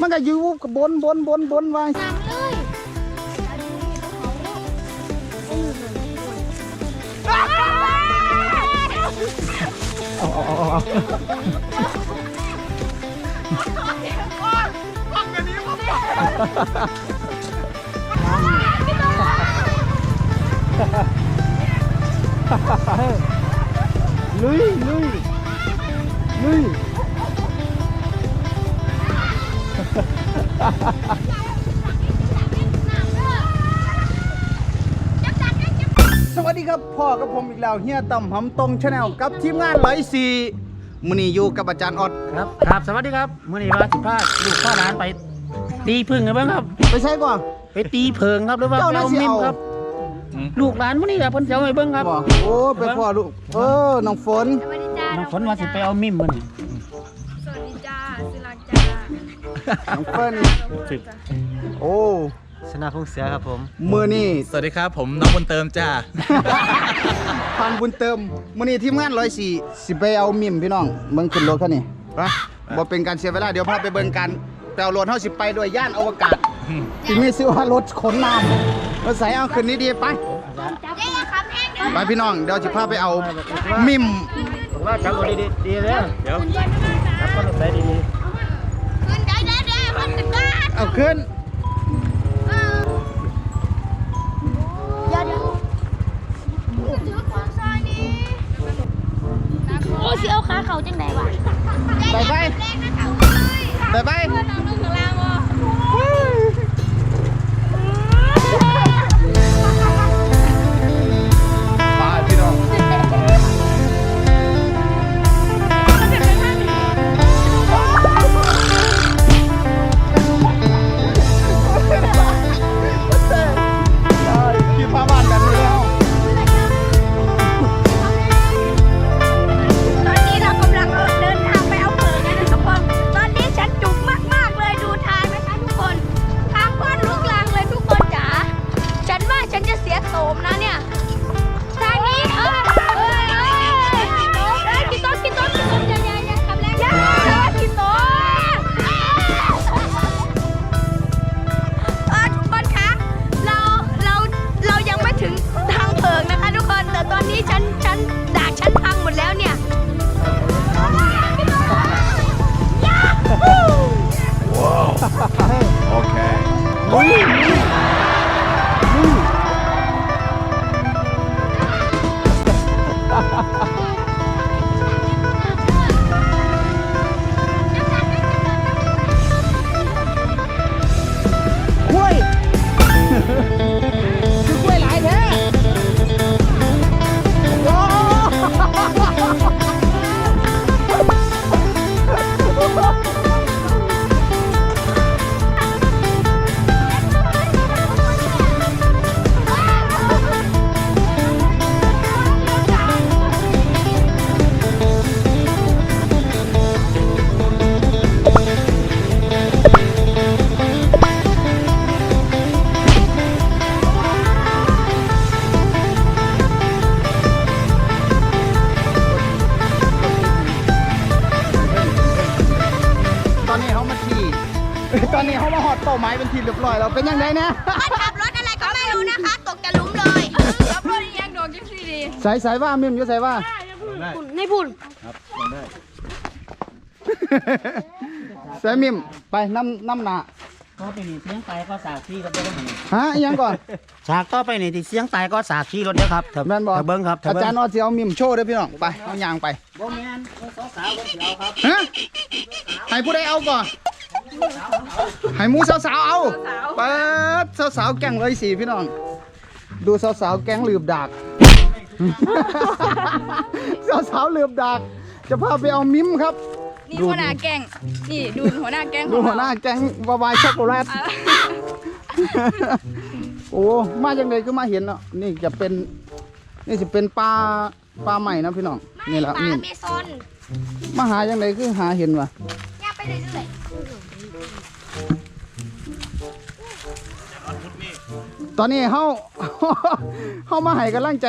มันก็อยูกับบนบนบนบนไว้นำเลยอันนี้เขาเอาเอาเอาเอาลุยลุยลุย สวัสดีครับพ่อกับผมอีกแล้วเฮียต่ำหำตรงชาแนลกับทีมงานร้อยสี่มือนี้อยู่กับอาจารย์ออดครับครับสวัสดีครับมื่อนี้ว่าสิพาลูกพาหลานไป ตีพึ่งกันบ้างครับ ไปใช้ก่อนไปตีเพิงครับหรือว่าเจ้าไปน่าเอาสิมิมเอาครับ ลูกหลานมื่อนี้แหละเพิ่นจะเอาไปเบิ่งครับบอกโอ้ไปพ่อลูกเออน้องฝนสวัสดีจ้าน้องฝนว่าสิไปเอามิมมื่อนี้ น้องเฟิร์นโอ้ชนะพงเสือครับผมมือนี่สวัสดีครับ ผมน้องบุญเติมจ้าพันบุญเติมมือนี่ทีมงานร้อยสี่สิไปเอามิมพี่น้องเบิ่งขึ้นรถคันนี้ไปบ่เป็นการเสียเวลาเดี๋ยวพาไปเบิ่งกันแต่เอารถเฮาสิไปด้วยย่านอวกาศที่มีชื่อว่ารถขนน้ำรถใส่เอาขึ้นนี่ดีไปจับเย้ครับแห้งเด้อไปพี่น้องเดี๋ยวสิพาไปเอามิมผมว่าจับรถดีๆดีเลยเดี๋ยวจับรถใส่ดี เอาขึ้นเดี๋ยวเดี๋ยวถือของซอยนี้โอ้สิเอาขาเขาจังไดวะไปไปแรงนะเขาไปไป อยแล้วเป็นยังไงนะมันขับรถอะไรก็ไม่รู้นะคะ ตกจะหลุมเลยขับรถยังโดนจังสิดีใส่ใส่ว่ามิมอยู่ใส่ว่าในพุ่นใส่มิมไปน้ำน้ำหนาๆก็ไปนี่เสียงตายก็สากขี้ก็ได้แล้วนี่ฮะอิหยังก่อนฉากต่อไปนี่ที่เสียงตายก็สากขี้รถเด้อครับถ้าแม่นบอกถ้าเบิ่งครับถ้าอาเบิ่งจารย์นอสิเอามิมโชว์เด้อพี่น้องไปเอายางไปบ่แม่นสาวๆเพิ่นสิเอาครับฮะให้ผู้ใดเอาก่อน ให้หมูสาวๆเอาเปิดสาวๆแก๊งเลยสีพี่น้อง ดูสาวๆแก๊งลืบดากสาวๆลืบดากจะพาไปเอามิมครับ นี่หัวหน้าแก๊งนี่ดูหัวหน้าแก๊งดูของหัวหน้าแก๊งวาวายช็อกโกแลตโอ้ มาจังไดก็มาเห็นเนาะ นี่จะเป็น นี่จะเป็นปลาปลาใหม่นะพี่น้อง นี่แหละปลานี่เมซอนมาหาจังไดคือหาเห็นวะย่าไปเรื่อย ตอนนี้เฮา เฮามาให้กำลังใจ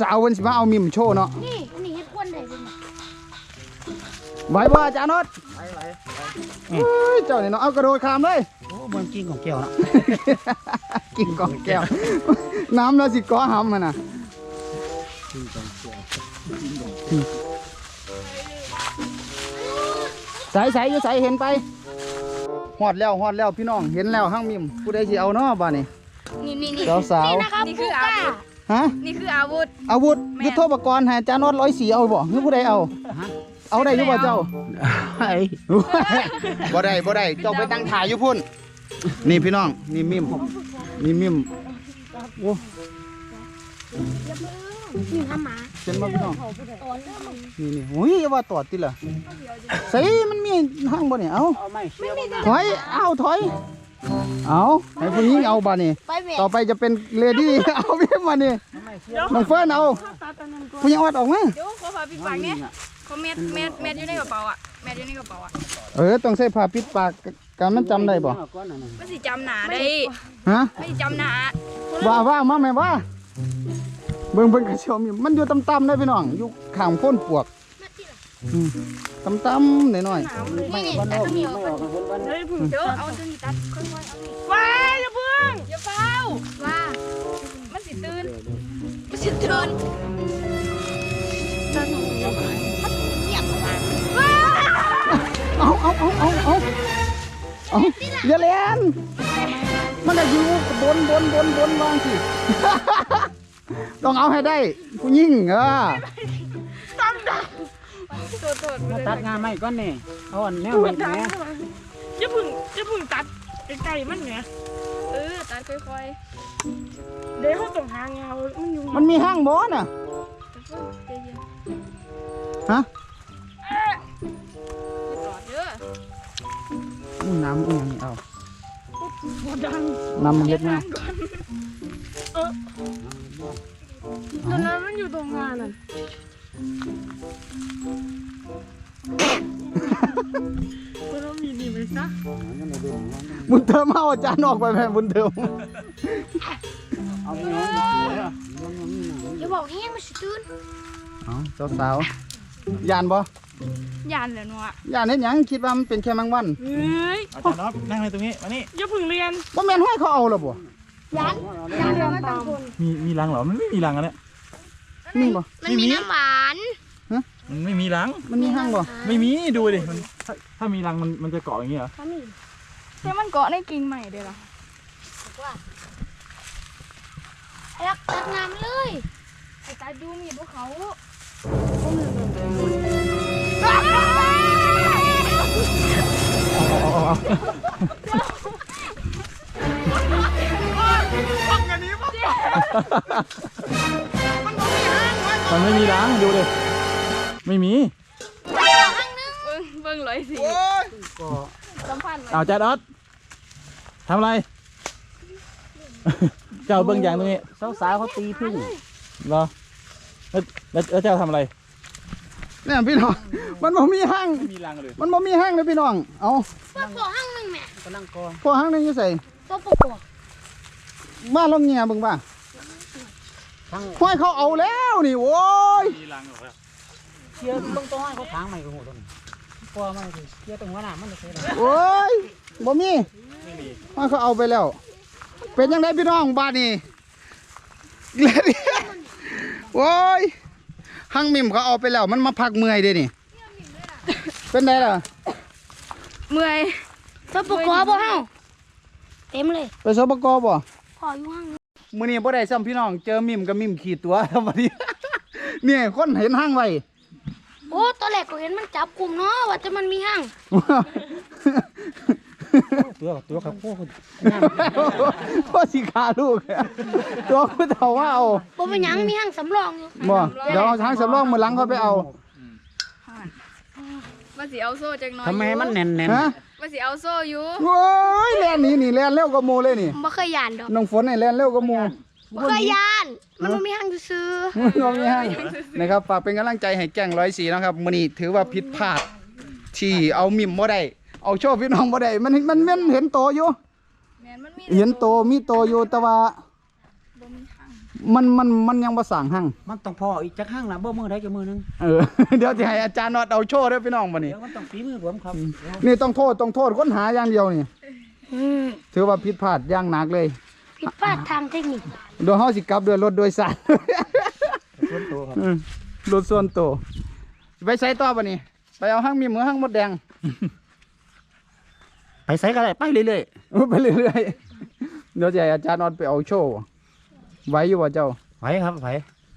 สาวๆวันสิมาเอามิมโชว์เนาะๆนี่นี่เฮ็ดควนได้เลยไหวบ่อาจารย์นอดเฮ้ยเจ้านี่เนาะเอากระโดดข้ามเลยโอ้มันกินของแก้วเนาะกินกองแก้ว น้ำแล้วสิก้อหำมันน่ะใส่ใส่อยู่ใส่เห็นไปหอดแล้วหอดแล้วพี่น้องเห็นแล้วห้างมิมผู้ใดสิเอาเนาะบ้านี่นี่ นี่นี่สาวสาวนี่นะครับนี่ผู้คือก้าอาวุธฮะนี่คืออาวุธ อาวุธแม่น ยุทโธปกรณ์ให้อาจารย์นอดร้อยสีเอาบ่หรือผู้ใดเอา เอาได้หรือบ่เจ้า ไอ้บ่ได้บ่ได้เจ้าไปตั้งถ่ายอยู่พุ่น นี่พี่น้องนี่มิมนี่มิมโอ้นี่ทำหมาเป็นบ่พี่น้องนี่นี่โอ้ยอย่าว่าตอดติล่ะใส่มันมีห้างบ่เนี่ยเอาเอาไม่เชี่ยวมาถอยเอาถอย เอาให้ผู้หญิงเอาบ่นี่ไปเวทต่อไปจะเป็นเลดี้ เอาพี่มานี่น้องเฟิร์นเอาผู้หญิงเอาออกมาเดี๋ยวขอพาพี่ฟังเนี่ยเขาเม็ดเม็ดเม็ดอยู่ในกระเป๋าอะเม็ดอยู่ในกระเป๋าอะเออต้องใส่ผ้าปิดปากกันมันจำได้บ่ก้อนนั่นน่ะไม่สิจำหนาได้ฮะไม่สิจำหนาว่าว่ามาแม่ว่าเบิ่งเบิ่งกระเชียวมีมันอยู่ต่ำๆได้พี่น้องอยู่ข้างโพ้นปวกอืม ต่ำๆหน่อยนี่นี่บ้านแต่นอกก็มีไม่ออกกันคนบ้านเฮ้ยพึ่งเดี๋ยวเอาตัวนี้ตัดค่อยๆเอานี่ว้ายอย่าเพิ่งอย่าเฝ้าว่ามันสิตื่นมันสิตื่นเหยียบเข้ามาๆเอาเอาเอาเอาเอาเอาอย่าเล่นมันจะอยู่บนบนบนบนวางสิต้องเอาให้ได้ผู้หญิงเออโทษโทษ มาตัดงานไม่ก้อนนี่เอาอันแนวเม็ดแหมอย่าพึ่งอย่าพึ่งตัดไกลๆมันเนี่ยเออตัดค่อยเดี๋ยวเขาต้องหางามันอยู่มันมีห้างบอน่ะๆแต่เพิ่งใจเย็นฮะอย่าตอดเด้ออู้น้ำอู้หยังนี่เอาบ่ดังน้ำมันเล็ดนะตอนนั้นมันอยู่ตรงงานน่ะ มันต้องมีนี่ไหมซะบุญเติมเอาอาจารย์ออกไปแม่บุญเติมเอาไปนอนอยู่เสืออย่าบอกให้มันสิตื่นเอาสาวสาวๆยานบ่ยานแล้วเนาะยานเห็นยังคิดว่ามันเป็นแค่แมงวันเฮ้ยอาจารย์น็อตนั่งในตรงนี้มานี่อย่าพึ่งเรียนว่าแม่นห้อยเขาเอาหรอบ่ยันอย่าเรียนตามมีมีรังเหรอมันไม่มีรังอันเนี้ย มีบ่มันมีน้ำหวานมันไม่มีรัง มันมีห้างบ่ไม่มีดูดิมันถ้าถ้ามีรังมันมันจะเกาะอย่างงี้เหรอแต่มันเกาะในกิ่งใหม่เด้อล่ะรักตัดงามเลยไอ้ตาดูมีพวกเขา มันไม่มีรังดูดิไม่มีเบิ่งเบิ่งร้อยสี่ก็สัมพันธ์ไว้เอาอาจารย์น็อตทำอะไร เจ้าเบิ้งยางตรงนี้สาวๆเขาตีพึ่งเหรอแล้วแล้วแล้วเจ้าทำอะไรเนี่ยพี่น้อง มันบ่มีห้างไม่มีรังเลยมันบ่มีห้างเลยพี่น้อง เอาว่าพอห้างหนึ่งแม่ก็นั่งกอพอห้างหนึงอยู่ใส่ตัวปกปกบ้านเราเงียเบิ่งบ้า ทั้งห้อยเขาเอาแล้วนี่โว้ยมีรังเหรอเชี่ยวตรงตรงให้เขาทางใหม่ก็โหต้นกลัวไม่สิเชี่ยวตรงหัวหน้ามันจะเสียโอ้ยบ่มีไม่มีห้อยเขาเอาไปแล้ว เป็นยังไงพี่น้องบ้านนี้โอ้ยห้างมิมเขาเอาไปแล้ว มันมาพักเมื่อยเด้นี่ เป็นไงล่ะ เมื่อยตัวปกกอบ่เฮาเต็มเลย ไปสปกบ่พออยู่ห้างนึง มื้อนี้บ่ได้ซ้ำพี่น้อง เจอมิมกับมิมขี่ตัวบัดนี้ เนี่ยคนเห็นห้างไว้ โอ้ตอนแรกก็เห็นมันจับกลุ่มเนาะว่าจะมันมีห้างตัวตัวกับพวกพ่อสิขาลูก ตัวกูเฒ่าว่าเอาบ่เป็นหยังมีห้างสำรองอยู่บ่เดี๋ยวเอาทางสำรองมื้อหลังเขาไปเอา ว่าสิเอาโซ่จักหน้อยทำไมมันแน่นแน่นฮะว่าสิเอาโซ่อยู่โอ้ยแล่นหนี่นี่แล่นเร็วกว่าหมู่เลยนี่บ่เคยยานดอกน้องฝนนี่แล่นเร็วกว่าหมู่บ่เคยยาน มันบ่มีห้างซื่อมันงมีให้นะครับฝากเป็นกำลังใจให้แก่งร้อยสีนะครับมื้อนี้ถือว่าผิดพลาดที่เอามิมบ่ได้เอาโชว์พี่น้องบ่ได้มันมันมันเห็นโตอยู่แม่นมันมีเห็นโตมีโตอยู่แต่ว่าบ มันมันมันยังบ่สั่งหั่งมันต้องพออีกจักห้างละบ่มือได้จักมือหนึงเออ เดี๋ยวจะให้อาจารย์นอดเอาโชว์เด้วยพี่น้องมานี่เดี๋ยวมันต้องฝีมือผมครับนี่ต้องโทษต้องโทษค้นหาอย่างเดียวนี่ถือว่าผิดพลาดอย่างหนักเลยผิดพลาดทางเทคนิคโดยเฮาสิกลับด้วยรถโดยสาร ส่วนตัวครับ อืมรถส่วนตัวไปใช้ต่อปะนี่ไปเอาห้างมีมือห้างมดแดง ไปใส่ก็ได้ไปเรื่อย ไปเรื่อยๆเดี๋ยวจะให้อาจารย์นอดไปเอาโชว์ ไหว้อยู่ว่าเจ้าๆไหวครับไหว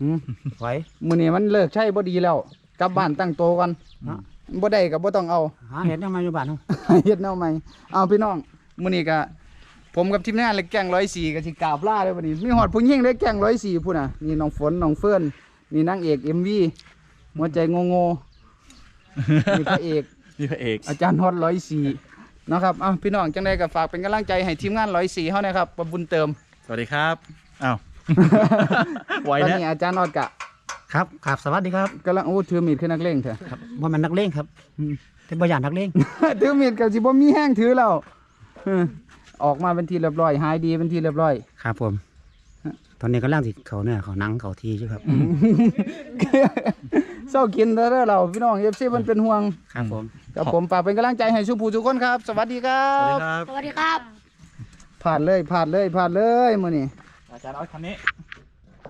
อืมไหว มื้อนี้มันเลิกใช้บ่ดีแล้ว กลับบ้านตั้งโตวกันฮะ บ่ได้ก็บ่ต้องเอา หาเห็ดยังมาอยู่บ้านเฮาเฮ็ดแนวใหม่เอาพี่น้องมื้อนี้ก็ผมกับทีมงานเล็กแก่ง104ก็สิกราบลาเลยบัดนี้มีฮอดผู้หญิงเล็กแก่ง104พุ่นน่ะนี่น้องฝนน้องเฟิร์นนี่นางเอก MV หัวใจงงๆนี่พระเอก นี่พระเอกอาจารย์ฮอด104นะครับเอาพี่น้องจังไดก็ฝากเป็นกำลังใจให้ทีมงาน104เฮานะครับบ่บุญเติม สวัสดีครับอ้าว ไหวตอนนะนี้อาจารย์นอดกะครับครับสวัสดีครับกำลังโอ้ถือมีดขึ้นนักเลงเถอะ ครับบ่แม่นนักเลงครับเป็นบ่ย่านนักเลง ถือมีดกับสิบ่มีแห้งถือแล้วเออออกมาเป็นทีเรียบร้อยหายดีเป็นทีเรียบร้อย ครับผม ตอนนี้กำลังสิเขาเนี่ยเขาหนังเขาทีอยู่ครับ เศร้ากินเด้อเราพี่น้องเอฟซีมันเป็นห่วงครับผม กับผมฝากเป็นกำลังใจให้ชุผู้ทุกคนครับ สวัสดีครัสวัสดีบครับ สวัสดีครับ ผ่านเลยผ่านเลยผ่านเลยมื้อนี้ อาจารย์เอาคันนี้